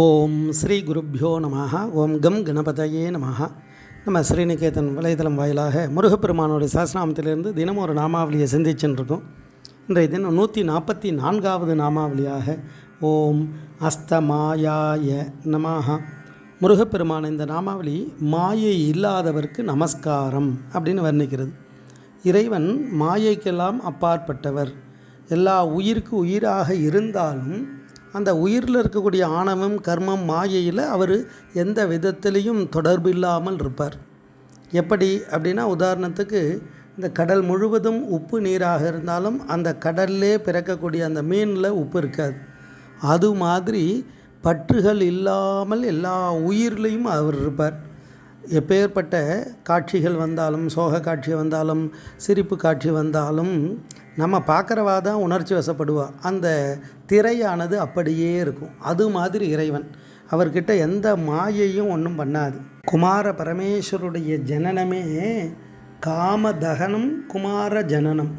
ஓம் ஸ்ரீ குருப்பியோ நம ஓம் கம் கணபதையே நம நம்ம ஸ்ரீநிகேதன் வலைதளம் வாயிலாக முருகப்பெருமானுடைய சஹஸ்ரநாமத்திலிருந்து தினமும் ஒரு நாமாவளியை சிந்திச்சுருக்கோம் இன்றைய தினம் நூற்றி நாற்பத்தி நான்காவது நாமாவளியாக ஓம் அஸ்தமாயாய நமஹா. முருகப்பெருமான இந்த நாமாவளி மாயை இல்லாதவர்க்கு நமஸ்காரம் அப்படின்னு வர்ணிக்கிறது. இறைவன் மாயைக்கெல்லாம் அப்பாற்பட்டவர். எல்லா உயிருக்கு உயிராக இருந்தாலும் அந்த உயிரில் இருக்கக்கூடிய ஆணவம் கர்மம் மாயையில் அவர் எந்த விதத்திலையும் தொடர்பு இல்லாமல் இருப்பார். எப்படி அப்படின்னா உதாரணத்துக்கு இந்த கடல் முழுவதும் உப்பு நீராக இருந்தாலும் அந்த கடல்லே பிறக்கக்கூடிய அந்த மீனில் உப்பு இருக்காது. அது மாதிரி பற்றுகள் இல்லாமல் எல்லா உயிர்லேயும் அவர் இருப்பார். எப்பேற்பட்ட காட்சிகள் வந்தாலும் சோக காட்சி வந்தாலும் சிரிப்பு காட்சி வந்தாலும் நம்ம பார்க்குறவா தான் உணர்ச்சி வசப்படுவா. அந்த திரையானது அப்படியே இருக்கும். அது மாதிரி இறைவன். அவர்கிட்ட எந்த மாயையும் ஒன்றும் பண்ணாது. குமார பரமேஸ்வருடைய ஜனனமே காமதகனம் குமார ஜனனம்.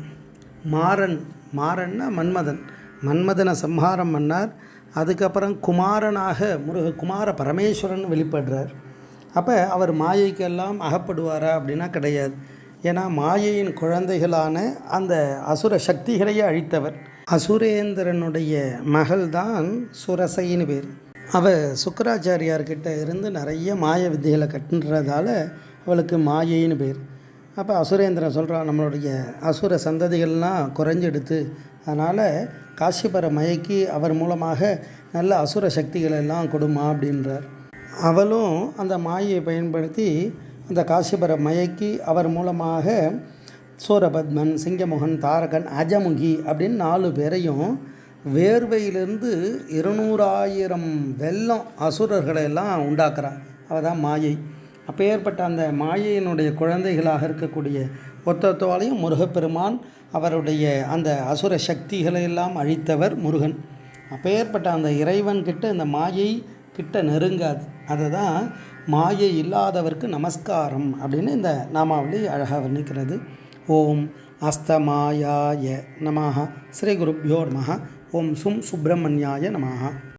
மாறன் மாறன்னா மன்மதன். மன்மதனை சம்ஹாரம் பண்ணார். அதுக்கப்புறம் குமாரனாக முருக குமார பரமேஸ்வரன் வெளிப்படுறார். அப்போ அவர் மாயைக்கெல்லாம் அகப்படுவாரா அப்படின்னா கிடையாது. ஏன்னா மாயையின் குழந்தைகளான அந்த அசுர சக்திகளையே அழித்தவர். அசுரேந்திரனுடைய மகள் தான் சுரசைன்னு பேர். அவள் சுக்கராச்சாரியார்கிட்ட இருந்து நிறைய மாய வித்தைகளை கட்டுன்றதால அவளுக்கு மாயைன்னு பேர். அப்போ அசுரேந்திரன் சொல்கிறான் நம்மளுடைய அசுர சந்ததிகள்லாம் குறைஞ்செடுத்து அதனால் காசிபர மயக்கி அவர் மூலமாக நல்ல அசுர சக்திகள் எல்லாம் கொடுமா அப்படின்றார். அவளும் அந்த மாயை பயன்படுத்தி அந்த காசிபர மயக்கி அவர் மூலமாக சூரபத்மன் சிங்கமோகன் தாரகன் அஜமுகி அப்படின்னு நாலு பேரையும் வேர்வையிலிருந்து இருநூறாயிரம் வெள்ளம் அசுரர்களை எல்லாம் உண்டாக்குறான். அவள் தான் மாயை. அப்பேற்பட்ட அந்த மாயையினுடைய குழந்தைகளாக இருக்கக்கூடிய ஒத்தொத்தவாலையும் முருகப்பெருமான் அவருடைய அந்த அசுர சக்திகளை எல்லாம் அழித்தவர் முருகன். அப்பேற்பட்ட அந்த இறைவன் கிட்ட இந்த மாயை கிட்ட நெருங்காது. அதை தான் மாயை இல்லாதவர்க்கு நமஸ்காரம் அப்படின்னு இந்த நாமாவளி அழகாக வர்ணிக்கிறது. ஓம் அஸ்தமாயாய நமஹா. ஸ்ரீ குருப்பியோ நமஹ. ஓம் சும் சுப்பிரமணியாய நமஹா.